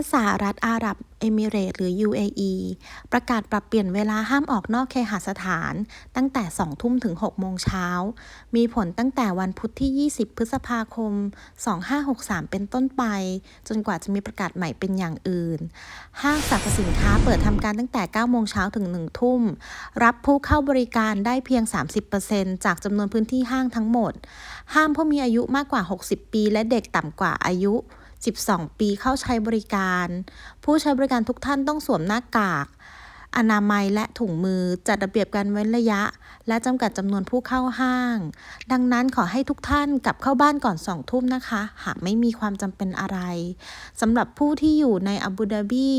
ศสหรัฐอาหรับเอมิเรต์หรือ UAE ประกาศปรับเปลี่ยนเวลาห้ามออกนอกเคหสถาน ตั้งแต่ 2 ทุ่มถึง 6 โมงเช้า มีผลตั้งแต่วันพุธที่ 20 พฤษภาคม 2563 เป็นต้นไป จนกว่าจะมีประกาศใหม่เป็นอย่างอื่น ห้างสรรพสินค้าเปิดทำการตั้งแต่ 9 โมงเช้าถึง 1 ทุ่ม รับผู้เข้าบริการได้เพียง 30%จากจำนวนพื้นที่ห้างทั้งหมด ห้ามผู้มีอายุมากกว่า 60 ปี และเด็กต่ำกว่าอายุ 12 ปีเข้าใช้บริการ ผู้ใช้บริการทุกท่านต้องสวมหน้ากาก อนามัยและถุงมือจัดระเบียบการเว้นระยะ และจำกัดจำนวนผู้เข้าห้าง ดังนั้นขอให้ทุกท่านกลับเข้าบ้านก่อนสองทุ่มนะคะ หากไม่มีความจำเป็นอะไรสำหรับผู้ที่อยู่ในอาบูดาบี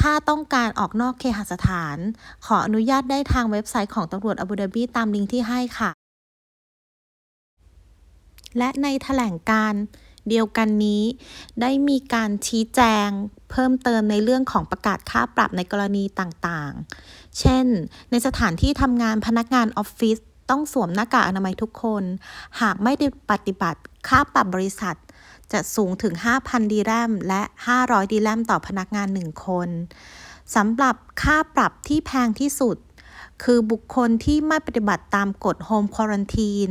ถ้าต้องการออกนอกเคหสถาน ขออนุญาตได้ทางเว็บไซต์ของตำรวจอาบูดาบีตามลิงก์ที่ให้ค่ะ และในแถลงการ เดียวกันนี้ ได้มีการชี้แจงเพิ่มเติมในเรื่องของประกาศค่าปรับในกรณีต่างๆ เช่น ในสถานที่ทำงานพนักงานออฟฟิศต้องสวมหน้ากากอนามัยทุกคน หากไม่ได้ปฏิบัติค่าปรับบริษัท จะสูงถึง 5,000 ดีแรม และ 500 ดีแรมต่อพนักงาน 1 คนสำหรับค่าปรับที่แพงที่สุด คือบุคคลที่ไม่ปฏิบัติตามกฎโฮมควอรันทีน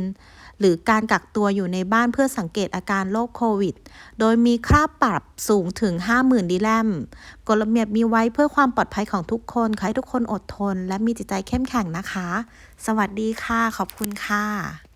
หรือการกักตัวอยู่ในบ้านเพื่อสังเกตอาการโรคโควิด โดยมีค่าปรับสูงถึง 50,000ดีแลมกฎระเบียบมีไว้เพื่อความปลอดภัยของทุกคนขอให้ทุกคนอดทน และมีจิตใจเข้มแข็งนะคะ สวัสดีค่ะ ขอบคุณค่ะ